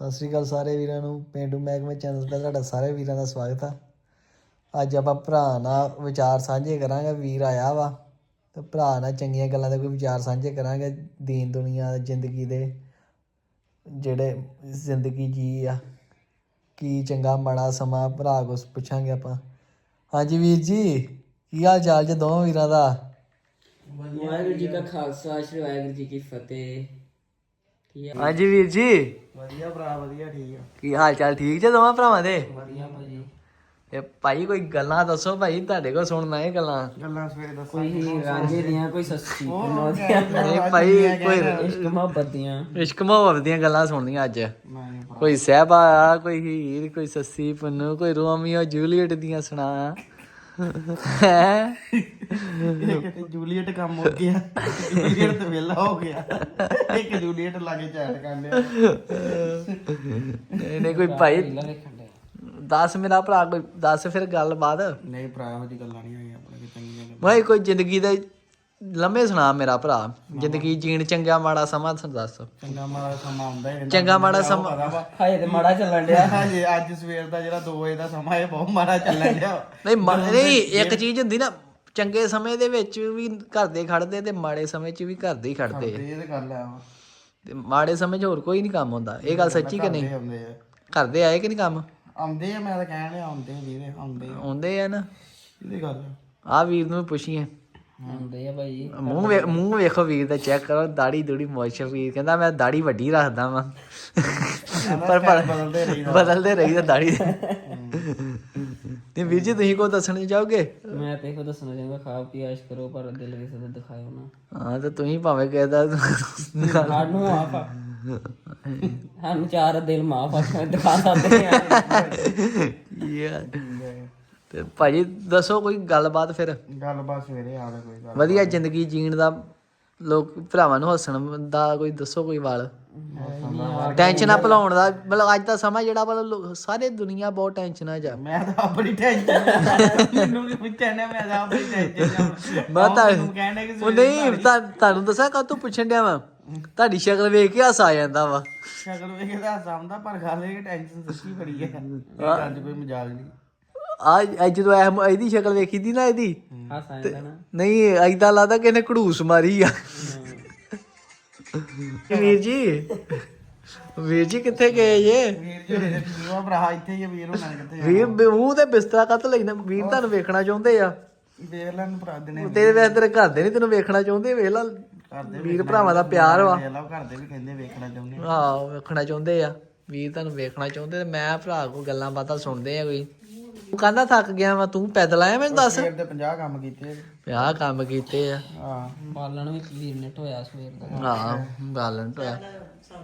ਸਤਿ ਸ੍ਰੀ ਅਕਾਲ ਸਾਰੇ ਵੀਰਾਂ ਨੂੰ, ਪੇਂਡੂ ਮਹਿਕਮੇ ਚੈਨਲ ਤੇ ਤੁਹਾਡਾ ਸਾਰੇ ਵੀਰਾਂ ਦਾ ਸਵਾਗਤ ਆ। ਅੱਜ ਆਪਾਂ ਭਰਾ ਨਾਲ ਵਿਚਾਰ ਸਾਂਝੇ ਕਰਾਂਗੇ, ਵੀਰ ਆਇਆ ਵਾ ਤੇ ਭਰਾ ਨਾਲ ਚੰਗੀਆਂ ਗੱਲਾਂ ਦੇ ਕੋਈ ਵਿਚਾਰ ਸਾਂਝੇ ਕਰਾਂਗੇ, ਦੀਨ ਦੁਨੀਆ, ਜ਼ਿੰਦਗੀ ਦੇ ਜਿਹੜੇ ਜ਼ਿੰਦਗੀ ਜੀ ਆ, ਕੀ ਚੰਗਾ ਮਾੜਾ ਸਮਾਂ, ਭਰਾ ਕੋਲ ਪੁੱਛਾਂਗੇ ਆਪਾਂ। ਹਾਂਜੀ ਵੀਰ ਜੀ, ਕੀ ਹਾਲ ਚਾਲ ਜੇ ਦੋਵਾਂ ਵੀਰਾਂ ਦਾ? ਵਾਹਿਗੁਰੂ ਜੀ ਕਾ ਖਾਲਸਾ, ਸ੍ਰੀ ਵਾਹਿਗੁਰੂ ਜੀ ਕੀ ਫਤਿਹ। ਠੀਕ ਹੈ ਹਾਂਜੀ ਵੀਰ ਜੀ। ਵਧੀਆ ਭਰਾ ਵਧੀਆ ਠੀਕ ਆ। ਕੀ ਹਾਲ ਚਾਲ? ਠੀਕ ਜੇ ਦੋਵਾਂ ਭਰਾਵਾਂ ਦੇ? ਵਧੀਆ ਭਾਜੀ। ਤੇ ਭਾਈ ਕੋਈ ਗੱਲਾਂ ਦੱਸੋ ਭਾਈ ਤੁਹਾਡੇ ਕੋਲ ਸੁਣਨਾ ਇਹ ਗੱਲਾਂ? ਗੱਲਾਂ ਸਵੇਰੇ ਦੱਸ ਕੋਈ ਰਾਂਝੇ ਦੀਆਂ ਕੋਈ ਸੱਸੀ ਨੌ ਦੀਆਂ। ਨਹੀਂ ਭਾਈ ਕੋਈ ਇਸ਼ਕ ਮੁਹੱਬਤ ਦੀਆਂ। ਇਸ਼ਕ ਮੁਹੱਬਤ ਦੀਆਂ ਗੱਲਾਂ ਸੁਣਨੀਆਂ ਅੱਜ। ਕੋਈ ਸਹਿਬਾ ਆ ਕੋਈ ਹੀਰ ਕੋਈ ਸੱਸੀ ਪੁੰਨੂ ਕੋਈ ਰੋਮੀਓ ਜੂਲੀਅਟ ਦੀਆਂ ਸੁਣਾ। ਹੈ ਇੱਕ ਜੂਲੀਅਟ ਕੰਮ ਹੋ ਗਿਆ। ਜੂਲੀਅਟ ਤੇ ਵਿਹਲਾ ਹੋ ਗਿਆ। ਇੱਕ ਜੂਲੀਅਟ ਲਾਗੇ ਚੈਟ ਕਰਨ ਡਿਆ। ਨਹੀਂ ਨਹੀਂ ਕੋਈ ਭਾਈ ਵੇਖਣ ਦੇ ਦੱਸ ਮੇਰਾ ਭਰਾ ਕੋਈ ਦੱਸ ਫਿਰ ਗੱਲਬਾਤ। ਨਹੀਂ ਭਰਾ ਉਹ ਗੱਲਾਂ ਨਹੀਂ ਹੋਈਆਂ ਆਪਣੇ ਕਿ ਚੰਗੀਆਂ ਗੱਲਾਂ। ਮੈਂ ਕੋਈ ਜ਼ਿੰਦਗੀ ਦੇ ਲੰਮੇ ਸੁਣਾ ਮੇਰਾ ਭਰਾ ਜ਼ਿੰਦਗੀ ਜੀਣ ਚੰਗਾ ਮਾੜਾ ਸਮਾਂ ਤੁਹਾਨੂੰ ਦੱਸ। ਚੰਗਾ ਮਾੜਾ ਸਮਾਂ ਆਉਂਦਾ ਹੀ ਚੰਗਾ ਮਾੜਾ ਸਮਾਂ। ਹਾਏ ਤੇ ਮਾੜਾ ਚੱਲਣ ਡਿਆ। ਹਜੇ ਅੱਜ ਸਵੇਰ ਦਾ ਜਿਹੜਾ 2 ਵਜੇ ਦਾ ਸਮਾਂ ਇਹ ਬਹੁਤ ਮਾੜਾ ਚੱਲਣ ਡਿਆ। ਨਹੀਂ ਨਹੀਂ ਇੱਕ ਚੀਜ਼ ਹੁੰਦੀ ਨਾ ਚੰਗੇ ਸਮੇਂ ਦੇ ਵਿੱਚ ਵੀ ਘਰ ਦੇ ਖੜਦੇ ਤੇ ਮਾੜੇ ਸਮੇਂ 'ਚ ਵੀ ਘਰ ਦੇ ਹੀ ਖੜਦੇ ਇਹ ਤੇ ਗੱਲ ਆ। ਤੇ ਮਾੜੇ ਸਮੇਂ 'ਚ ਹੋਰ ਕੋਈ ਨਹੀਂ ਕੰਮ ਹੁੰਦਾ। ਇਹ ਗੱਲ ਸੱਚੀ ਕਿ ਨਹੀਂ? ਘਰ ਦੇ ਆਏ ਕਿ ਨਹੀਂ ਕੰਮ? ਆਉਂਦੇ ਆ ਮੈਂ ਤਾਂ ਕਹਿਣ ਆਉਂਦੇ ਆ ਵੀਰੇ ਆਉਂਦੇ ਆ। ਆਉਂਦੇ ਆ ਨਾ। ਇਹਦੀ ਗੱਲ ਆ। ਆ ਵੀਰ ਨੂੰ ਪੁੱਛੀਏ। ਹੁੰਦੇ ਆ ਭਾਈ। ਮੂੰਹ ਵੇ- ਮੂੰਹ ਵੇਖੋ ਵੀਰ ਦਾ ਚੈੱਕ ਕਰੋ ਦਾੜੀ ਦੂੜੀ ਮੋਛ ਵੀਰ ਕਹਿੰਦਾ ਮੈਂ ਦਾੜੀ ਵੱਡੀ ਰੱਖਦਾ ਵਾਂ। ਪਰ ਪਰ ਬਦਲਦੇ ਰਹੀਦਾ ਬਦਲਦੇ ਰਹੀਦਾ ਦਾੜੀ। ਤੇ ਵੀਰ ਜੀ ਤੁਸੀਂ ਕੋ ਦੱਸਣਾ ਚਾਹੋਗੇ ਮੈਂ ਤੇ ਇਹੋ ਦੱਸਣਾ ਚਾਹੁੰਦਾ ਖਾ ਪੀ ਐਸ਼ ਕਰੋ ਪਰ ਦਿਲ ਕਿਸੇ ਦਾ ਦਿਖਾਇਓ ਨਾ। ਹਾਂ ਤੇ ਤੁਸੀਂ ਭਾਵੇਂ ਕਹਿੰਦਾ ਸਾਨੂੰ ਮਾਫ ਆ। ਸਾਨੂੰ ਚਾਰ ਦਿਲ ਮਾਫ ਆ ਦਿਖਾ ਸਕਦੇ ਆ। ਯਾਰ ਤੇ ਭਾਜੀ ਦੱਸੋ ਕੋਈ ਗੱਲਬਾਤ ਫਿਰ। ਗੱਲਬਾਤ ਸਵੇਰੇ ਆਵੇ ਕੋਈ ਗੱਲ ਵਧੀਆ ਜ਼ਿੰਦਗੀ ਜੀਣ ਦਾ ਲੋਕ ਭਰਾਵਾਂ ਨੂੰ ਹੱਸਣ ਦਾ ਕੋਈ ਦੱਸੋ ਕੋਈ ਵਾਲ। ਟੈਨਸ਼ਨ ਨਾ ਭੁਲਾਉਣ ਦਾ ਮਤਲਬ ਅੱਜ ਦਾ ਸਮਾਂ ਜਿਹੜਾ ਮਤਲਬ ਸਾਰੇ ਦੁਨੀਆ ਬਹੁਤ ਟੈਨਸ਼ਨਾਂ ਆ। ਮੈਂ ਤਾਂ ਆਪਣੀ ਟੈਨਸ਼ਨ ਮੈਨੂੰ ਵੀ ਪੁੱਛਿਆ ਨਾ ਮੈਂ ਤਾਂ ਆਪਣੀ ਟੈਨਸ਼ਨ ਮੈਂ ਤਾਂ ਉਹ ਨਹੀਂ ਤੁਹਾਨੂੰ ਦੱਸਾਂ ਕਾ ਤੂੰ ਪੁੱਛਣ ਡਿਆ ਵਾ। ਤੁਹਾਡੀ ਸ਼ਕਲ ਵੇਖ ਕੇ ਹੱਸ ਆ ਜਾਂਦਾ ਵਾ। ਸ਼ਕਲ ਵੇਖ ਕੇ ਹਾਸਾ ਆਉਂਦਾ ਪਰ ਗੱਲ ਇਹ ਟੈਨਸ਼ਨ ਸੱਚੀ ਬੜੀ ਹੈ। ਇਹ ਅੱਜ ਕੋਈ ਮਜ਼ਾਕ ਨਹੀਂ। ਆ ਜਦੋਂ ਇਹ ਇਹਦੀ ਸ਼ਕਲ ਵੇਖੀ ਦੀ ਨਾ ਇਹਦੀ ਆ ਜਾਂਦਾ ਨਾ। ਨਹੀਂ ਐਦਾਂ ਲੱਗਦਾ ਕਿ ਇਹਨੇ ਘੜੂਸ ਮਾਰੀ ਆ। ਵੀਰ ਜੀ ਵੀਰ ਜੀ ਕਿੱਥੇ ਗਏ ਜੇ? ਵੀਰ ਜੀ ਭਰਾ ਇੱਥੇ ਹੀ ਆ, ਵੀਰ ਹੋਣਾ ਨੇ ਕਿੱਥੇ ਵੀਰ ਮੂੰਹ ਤੇ ਬਿਸਤਰਾ ਕੱਤ ਲੈਣਾ ਵੀਰ ਤੁਹਾਨੂੰ ਵੇਖਣਾ ਚਾਹੁੰਦੇ ਆ? ਦੇਖ ਲੈਣ ਭਰਾ ਦੇ ਨੇ। ਤੇਰੇ ਵੈਸੇ ਤੇਰੇ ਘਰ ਦੇ ਨਹੀਂ ਤੈਨੂੰ ਵੇਖਣਾ ਚਾਹੁੰਦੇ ਵੇਖ ਲਾ। ਕਰਦੇ ਵੀਰ ਭਰਾਵਾਂ ਦਾ ਪਿਆਰ ਵਾ। ਵੇਖ ਲਾ ਘਰ ਦੇ ਵੀ ਕਹਿੰਦੇ ਵੇਖਣਾ ਚਾਹੁੰਦੇ ਆ। ਆਹੋ ਵੇਖਣਾ ਚਾਹੁੰਦੇ ਆ। ਵੀਰ ਤੁਹਾਨੂੰ ਵੇਖਣਾ ਚਾਹੁੰਦੇ ਤੇ ਮੈਂ ਭਰਾ ਕੋ ਗੱਲਾਂ ਬਾਤਾਂ ਸੁਣਦੇ ਆ ਕੋਈ। ਤੂੰ ਕਹਿੰਦਾ ਥੱਕ ਗਿਆ ਵਾ ਤੂੰ ਪੈਦਲ ਆਇਆ ਮੈਨੂੰ ਦੱਸ। ਸਵੇਰ ਦੇ 50 ਕੰਮ ਕੀਤੇ ਵਿਆਹ ਕੰਮ ਕੀਤੇ ਆ। ਹਾਂ। ਬਾਲਣ ਵਿੱਚ ਵੀਰ ਨੇ ਢੋਇਆ ਸਵੇਰ ਦਾ। ਹਾਂ ਬਾਲਣ ਟੋਇਆ।